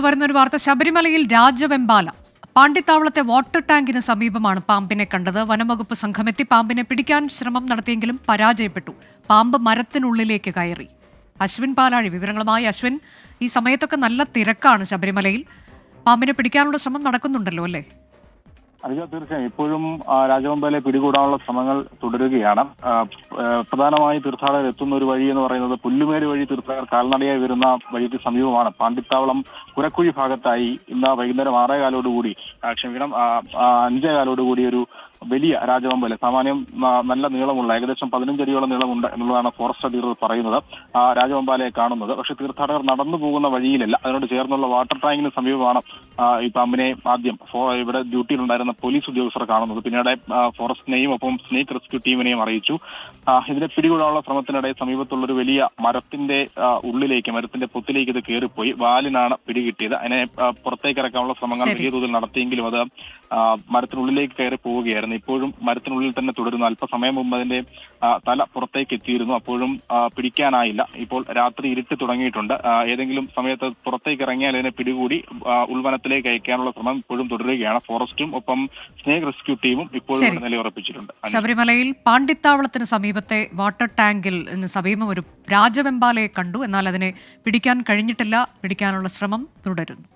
വരുന്ന ഒരു വാർത്ത. ശബരിമലയിൽ രാജവെമ്പാല. പാണ്ടിത്താവളത്തെ വാട്ടർ ടാങ്കിന് സമീപമാണ് പാമ്പിനെ കണ്ടത്. വനംവകുപ്പ് സംഘമെത്തി പാമ്പിനെ പിടിക്കാൻ ശ്രമം നടത്തിയെങ്കിലും പരാജയപ്പെട്ടു. പാമ്പ് മരത്തിനുള്ളിലേക്ക് കയറി. അശ്വിൻ പാലാഴി വിവരങ്ങളുമായി അശ്വിൻ. ഈ സമയത്തൊക്കെ നല്ല തിരക്കാണ് ശബരിമലയിൽ. പാമ്പിനെ പിടിക്കാനുള്ള ശ്രമം നടക്കുന്നുണ്ടല്ലോ അല്ലേ? അറിയാം തീർച്ചയായും ഇപ്പോഴും രാജവമ്പലെ പിടികൂടാനുള്ള ശ്രമങ്ങൾ തുടരുകയാണ്. പ്രധാനമായി തീർത്ഥാടകർ എത്തുന്ന ഒരു വഴി എന്ന് പറയുന്നത് പുല്ലുമേട് വഴി തീർത്ഥാടകർ കാൽനടയായി വരുന്ന വഴിക്ക് സമീപമാണ്. പാണ്ടിത്താവളം കുരക്കുഴി ഭാഗത്തായി ഇന്ന് വൈകുന്നേരം ആറേകാലോടുകൂടി കാലോടുകൂടി ക്ഷമിക്കണം അഞ്ചേ കാലോടുകൂടി അഞ്ചേകാലോടുകൂടി ഒരു വലിയ രാജവെമ്പാല. സാമാന്യം നല്ല നീളമുള്ള ഏകദേശം പതിനഞ്ചടിയോളം നീളമുണ്ട് എന്നുള്ളതാണ് ഫോറസ്റ്റ് അധികൃതർ പറയുന്നത്. ആ രാജവമ്പാലയെ കാണുന്നത്. പക്ഷേ തീർത്ഥാടകർ നടന്നു പോകുന്ന വഴിയിലല്ല. അതിനോട് ചേർന്നുള്ള വാട്ടർ ടാങ്കിന് സമീപമാണ് ഈ പാമ്പിനെ ആദ്യം ഇവിടെ ഡ്യൂട്ടിയിലുണ്ടായിരുന്ന പോലീസ് ഉദ്യോഗസ്ഥർ കാണുന്നത്. പിന്നീട് ഫോറസ്റ്റിനെയും ഒപ്പം സ്നേക്ക് റെസ്ക്യൂ ടീമിനെയും അറിയിച്ചു. ഇതിനെ പിടികൂടാനുള്ള ശ്രമത്തിനിടെ സമീപത്തുള്ള ഒരു വലിയ മരത്തിന്റെ ഉള്ളിലേക്ക് മരത്തിന്റെ പൊത്തിലേക്ക് ഇത് കയറിപ്പോയി വാലിനാണ് പിടികിട്ടിയത്. അതിനെ പുറത്തേക്ക് ഇറക്കാനുള്ള ശ്രമങ്ങൾ ശരി. വലിയ തോതിൽ നടത്തിയെങ്കിലും അത് മരത്തിനുള്ളിലേക്ക് കയറി പോവുകയായിരുന്നു ഇപ്പോഴും മരത്തിനുള്ളിൽ തന്നെ തുടരുന്നു. അല്പസമയം മുമ്പ് അതിന്റെ തല പുറത്തേക്ക് എത്തിയിരുന്നു. അപ്പോഴും പിടിക്കാനായില്ല. ഇപ്പോൾ രാത്രി ഇരുട്ട് തുടങ്ങിയിട്ടുണ്ട്. ഏതെങ്കിലും സമയത്ത് പുറത്തേക്ക് ഇറങ്ങിയാൽ അതിനെ പിടികൂടി ഉൾവനത്തിലേക്ക് അയക്കാനുള്ള ശ്രമം ഇപ്പോഴും തുടരുകയാണ്. ഫോറസ്റ്റും ഒപ്പം സ്നേക് റെസ്ക്യൂ ടീമും ഇപ്പോഴും നിലയുറപ്പിച്ചിട്ടുണ്ട്. ശബരിമലയിൽ പാണ്ടിത്താവളത്തിന് സമീപത്തെ വാട്ടർ ടാങ്കിൽ സമീപം ഒരു രാജവെമ്പാലയെ കണ്ടു. എന്നാൽ അതിനെ പിടിക്കാൻ കഴിഞ്ഞിട്ടില്ല. പിടിക്കാനുള്ള ശ്രമം തുടരുന്നു.